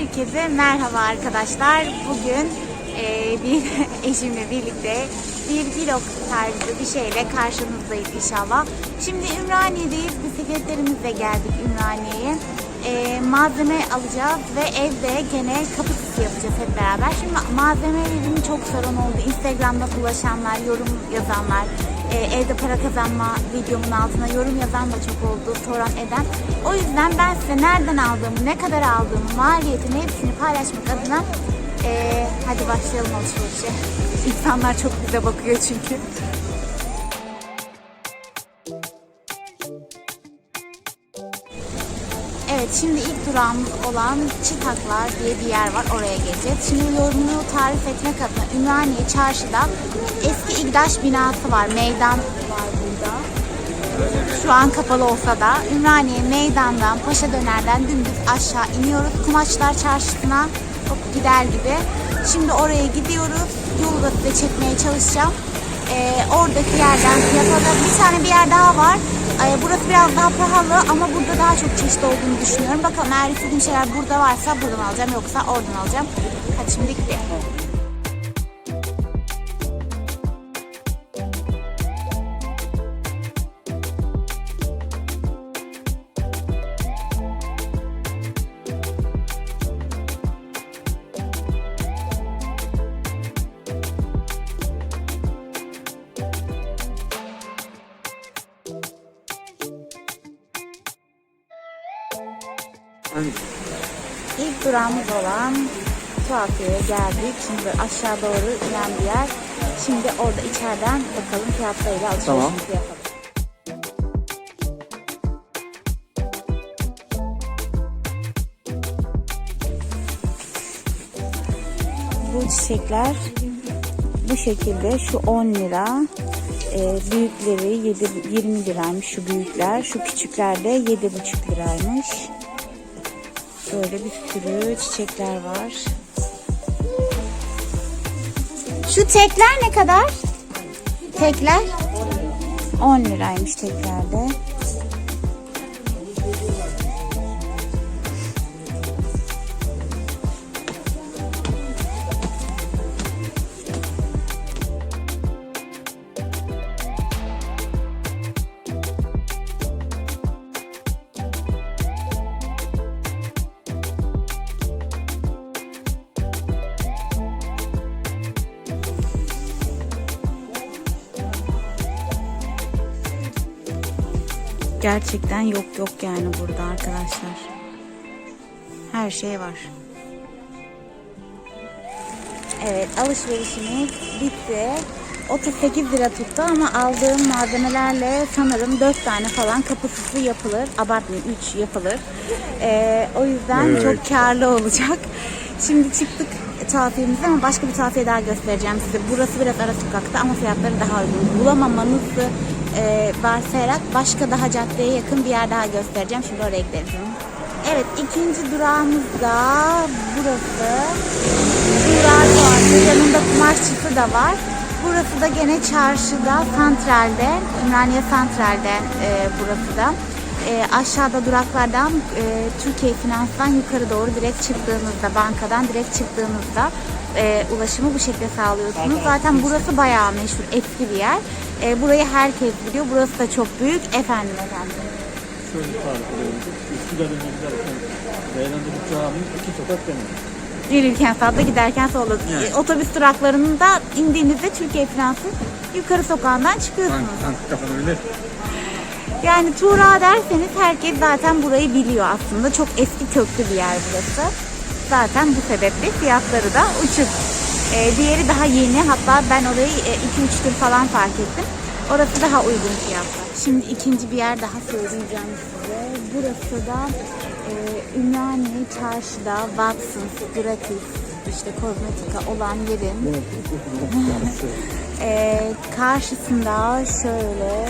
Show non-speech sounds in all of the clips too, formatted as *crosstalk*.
Herkese merhaba arkadaşlar. Bugün e, bir *laughs* eşimle birlikte bir vlog tarzı bir şeyle karşınızdayız inşallah. Şimdi Ümraniye'deyiz. Bisikletlerimizle geldik Ümraniye'ye. E, malzeme alacağız ve evde gene kapı süsü yapacağız hep beraber. Şimdi malzemelerim çok sorun oldu. Instagram'da ulaşanlar, yorum yazanlar, e, evde para kazanma videomun altına yorum yazan da çok oldu, soran eden. O yüzden ben size nereden aldığımı, ne kadar aldığımı, maliyetini hepsini paylaşmak adına e, hadi başlayalım alışverişe. İnsanlar çok bize bakıyor çünkü. Evet şimdi ilk durağımız olan Çıtaklar diye bir yer var oraya geleceğiz. Şimdi yorumunu tarif etmek adına Ümraniye Çarşı'da eski İgdaş binası var. Meydan var burada. Şu an kapalı olsa da Ümraniye meydandan Paşa Döner'den dümdüz aşağı iniyoruz. Kumaşlar Çarşısı'na hop gider gibi. Şimdi oraya gidiyoruz. Yolu da size çekmeye çalışacağım. Ee, oradaki yerden fiyata bir tane bir yer daha var. Ee, burası biraz daha pahalı ama burada daha çok çeşit olduğunu düşünüyorum. Bakalım eğer istediğim şeyler burada varsa buradan alacağım yoksa oradan alacağım. Hadi şimdi gidelim. İlk durağımız olan Tuhafiye'ye geldik. Şimdi aşağı doğru inen bir yer. Şimdi orada içeriden bakalım fiyatlarıyla alışverişimizi Tamam. yapalım. Bu çiçekler bu şekilde şu 10 lira. Ee, büyükleri 7, 20 liraymış şu büyükler. Şu küçükler de 7,5 liraymış. Böyle bir sürü çiçekler var. Şu tekler ne kadar? Tekler 10 liraymış teklerde. Gerçekten yok yok yani burada arkadaşlar. Her şey var. Evet alışverişimiz bitti. 38 lira tuttu ama aldığım malzemelerle sanırım 4 tane falan kapı süsü yapılır. Abartmayın 3 yapılır. Ee, o yüzden Evet. çok karlı olacak. Şimdi çıktık tuhafiyemizde ama başka bir tuhafiye daha göstereceğim size. Burası biraz ara sokakta ama fiyatları daha uygun. Bulamamanızı e, varsayarak başka daha caddeye yakın bir yer daha göstereceğim. Şimdi oraya gidelim. Evet ikinci durağımız da burası. Zira Doğası. Yanında kumaş çiftliği de var. Burası da gene çarşıda, santralde, Ümraniye santralde e, burası da. E, aşağıda duraklardan e, Türkiye Finans'tan yukarı doğru direkt çıktığınızda, bankadan direkt çıktığınızda e, ulaşımı bu şekilde sağlıyorsunuz. Zaten burası bayağı meşhur, eski bir yer. E, burayı herkes biliyor. Burası da çok büyük. Efendim efendim. Şöyle tarif edelim. Üsküdar'ın giderken Beyler'deki caminin iki sokak benim. Yürürken sağda giderken solda. E, Otobüs duraklarında indiğinizde Türkiye Finans'ın yukarı sokağından çıkıyorsunuz. Kafana öyle. Yani Tuğra derseniz herkes zaten burayı biliyor aslında. Çok eski köklü bir yer burası. Zaten bu sebeple fiyatları da uçuk. Ee, diğeri daha yeni. Hatta ben orayı 2-3 gün falan fark ettim. Orası daha uygun fiyatlı. Şimdi ikinci bir yer daha söyleyeceğim size. Burası da e, Ümraniye Çarşı'da Watsons, Gratis, işte kozmetika olan yerin *laughs* e, karşısında şöyle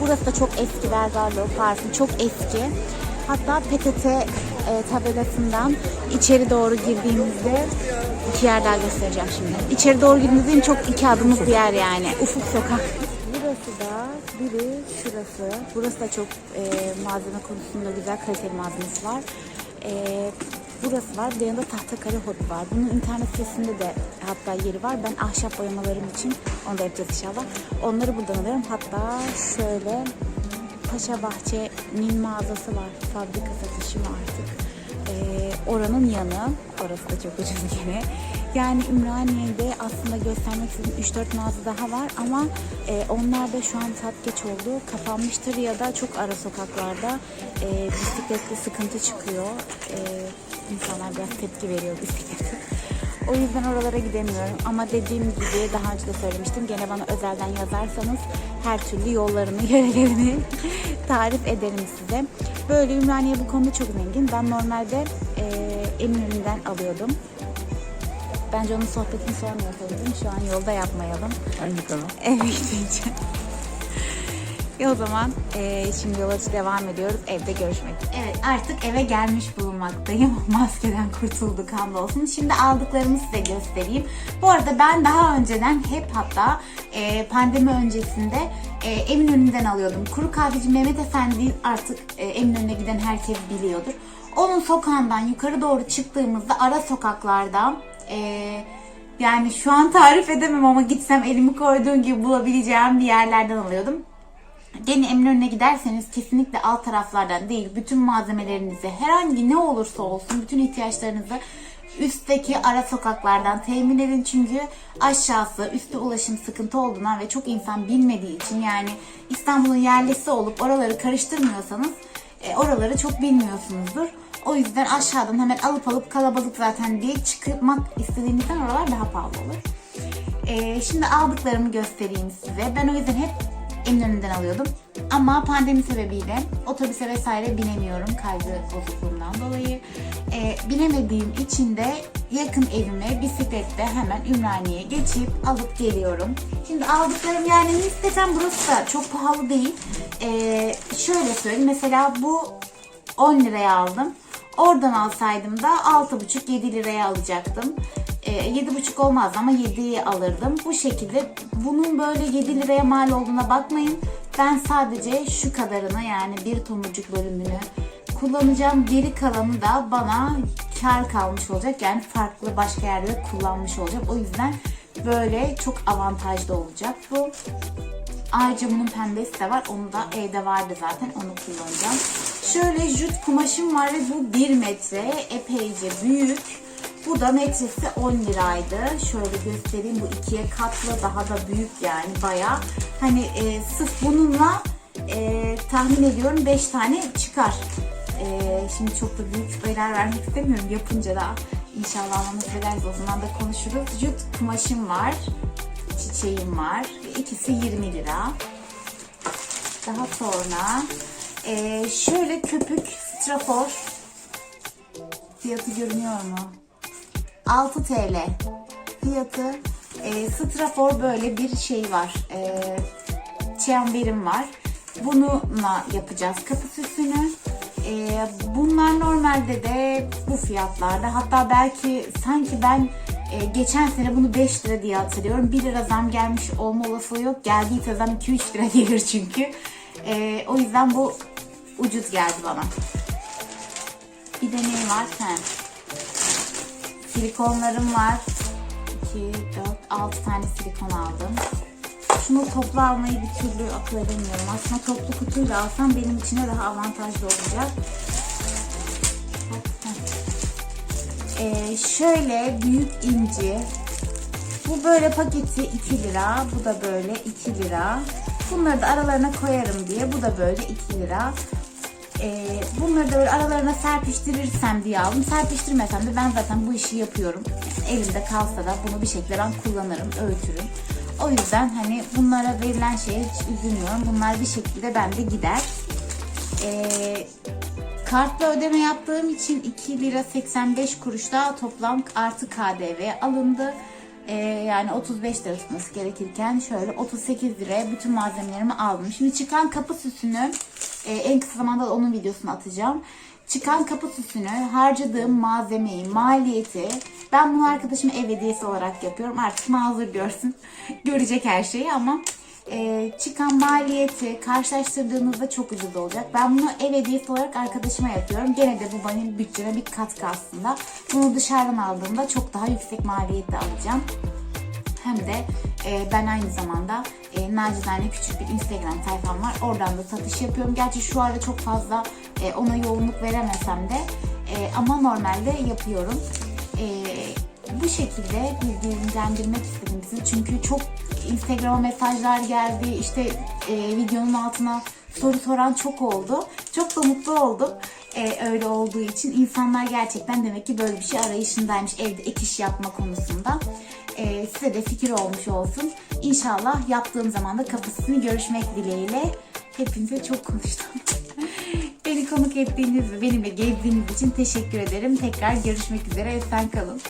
Burası da çok eski Vergarlo parfüm. Çok eski. Hatta PTT e, tabelasından içeri doğru girdiğimizde iki yer daha göstereceğim şimdi. İçeri doğru girdiğimizde çok iki adımlık bir yer yani. Ufuk sokak. Burası da biri şurası. Burası da çok e, malzeme konusunda güzel kaliteli malzemesi var. E, burası var. Bir de yanında Tahtakale Hot var. Bunun internet sitesinde de hatta yeri var. Ben ahşap boyamalarım için onu da yapacağız inşallah. Onları buradan alıyorum. Hatta şöyle Paşa Bahçe Nil mağazası var. Fabrika satışı mı artık? Ee, oranın yanı. Orası da çok ucuz yine. Yani Ümraniye'de aslında göstermek istediğim 3-4 mağaza daha var ama e, onlar da şu an saat geç oldu. Kapanmıştır ya da çok ara sokaklarda e, bisikletle sıkıntı çıkıyor. E, insanlar biraz tepki veriyor bisiklete. O yüzden oralara gidemiyorum. Ama dediğim gibi daha önce de söylemiştim. Gene bana özelden yazarsanız her türlü yollarını, *laughs* yörelerini tarif ederim size. Böyle Ümraniye bu konuda çok zengin. Ben normalde e, Eminönü'nden alıyordum. Bence onun sohbetini sonra yapalım. Şu an yolda yapmayalım. Hangi kanal? *laughs* Eve gidince. E o zaman e, şimdi yola devam ediyoruz. Evde görüşmek üzere. Evet artık eve gelmiş bulunmaktayım. *laughs* Maskeden kurtulduk hamdolsun. Şimdi aldıklarımı size göstereyim. Bu arada ben daha önceden hep hatta e, pandemi öncesinde e, Eminönü'nden alıyordum. Kuru kahveci Mehmet Efendi artık e, Eminönü'ne giden herkes biliyordur. Onun sokağından yukarı doğru çıktığımızda ara sokaklarda e, yani şu an tarif edemem ama gitsem elimi koyduğum gibi bulabileceğim bir yerlerden alıyordum. Gene Eminönü'ne giderseniz kesinlikle alt taraflardan değil, bütün malzemelerinizi herhangi ne olursa olsun bütün ihtiyaçlarınızı üstteki ara sokaklardan temin edin. Çünkü aşağısı üstte ulaşım sıkıntı olduğundan ve çok insan bilmediği için yani İstanbul'un yerlisi olup oraları karıştırmıyorsanız e, oraları çok bilmiyorsunuzdur. O yüzden aşağıdan hemen alıp alıp kalabalık zaten diye çıkmak istediğinizden oralar daha pahalı olur. Ee, şimdi aldıklarımı göstereyim size. Ben o yüzden hep Eminönü'nden alıyordum. Ama pandemi sebebiyle otobüse vesaire binemiyorum kaygı bozukluğundan dolayı. Ee, binemediğim için de yakın evime bisikletle hemen Ümraniye'ye geçip alıp geliyorum. Şimdi aldıklarım yani nispeten burası da çok pahalı değil. Ee, şöyle söyleyeyim mesela bu 10 liraya aldım. Oradan alsaydım da 6,5-7 liraya alacaktım. E, 7,5 olmaz ama 7'yi alırdım. Bu şekilde bunun böyle 7 liraya mal olduğuna bakmayın. Ben sadece şu kadarını yani bir tomurcuk bölümünü kullanacağım. Geri kalanı da bana kar kalmış olacak. Yani farklı başka yerde de kullanmış olacak. O yüzden böyle çok avantajlı olacak bu. Ayrıca bunun pembesi de var. Onu da evde vardı zaten. Onu kullanacağım. Şöyle jüt kumaşım var ve bu 1 metre. Epeyce büyük. Bu da metresi 10 liraydı. Şöyle göstereyim. Bu ikiye katlı daha da büyük yani baya. Hani e, sırf bununla e, tahmin ediyorum 5 tane çıkar. E, şimdi çok da büyük şüpheler vermek istemiyorum yapınca da. İnşallah Allah nasip ederse o zaman da konuşuruz. Jüt kumaşım var. Çiçeğim var. İkisi 20 lira. Daha sonra e, şöyle köpük strafor fiyatı görünüyor mu? 6 TL fiyatı. E, strafor böyle bir şey var. E, çemberim var. Bununla yapacağız kapı süsünü. E, bunlar normalde de bu fiyatlarda. Hatta belki sanki ben e, geçen sene bunu 5 lira diye hatırlıyorum. 1 lira zam gelmiş olma olasılığı yok. Geldiyse zam 2-3 lira *laughs* gelir çünkü. E, o yüzden bu ucuz geldi bana. Bir de ne var? He. Silikonlarım var. 2, 4, 6 tane silikon aldım. Şunu toplu almayı bir türlü akıl edemiyorum. Aslında toplu kutuyla alsam benim için daha avantajlı olacak. Ee, şöyle büyük inci. Bu böyle paketi 2 lira. Bu da böyle 2 lira. Bunları da aralarına koyarım diye. Bu da böyle 2 lira. Ee, bunları da böyle aralarına serpiştirirsem diye aldım. Serpiştirmesem de ben zaten bu işi yapıyorum. Yani elimde kalsa da bunu bir şekilde ben kullanırım, öğütürüm. O yüzden hani bunlara verilen şeye hiç üzülmüyorum. Bunlar bir şekilde bende gider. Ee, kartla ödeme yaptığım için 2 lira 85 kuruş daha toplam artı KDV alındı. Ee, yani 35 lira tutması gerekirken şöyle 38 liraya bütün malzemelerimi aldım. Şimdi çıkan kapı süsünü e, en kısa zamanda da onun videosunu atacağım. Çıkan kapı süsünü, harcadığım malzemeyi, maliyeti ben bunu arkadaşıma ev hediyesi olarak yapıyorum. Artık mazur görsün. *laughs* Görecek her şeyi ama e, çıkan maliyeti karşılaştırdığınızda çok ucuz olacak. Ben bunu ev hediyesi olarak arkadaşıma yapıyorum. Gene de bu benim bütçeme bir katkı aslında. Bunu dışarıdan aldığımda çok daha yüksek maliyette alacağım. Hem de e, ben aynı zamanda e, nacizane küçük bir Instagram sayfam var. Oradan da satış yapıyorum. Gerçi şu ara çok fazla e, ona yoğunluk veremesem de e, ama normalde yapıyorum. E, bu şekilde bilgilendirmek istedim sizi. Çünkü çok Instagram mesajlar geldi. İşte e, videonun altına soru soran çok oldu. Çok da mutlu oldum. E, öyle olduğu için insanlar gerçekten demek ki böyle bir şey arayışındaymış evde ek iş yapma konusunda. E, size de fikir olmuş olsun. İnşallah yaptığım zaman da kapısını görüşmek dileğiyle. Hepinize çok konuştum. *laughs* Beni konuk ettiğiniz ve benimle gezdiğiniz için teşekkür ederim. Tekrar görüşmek üzere. Esen kalın.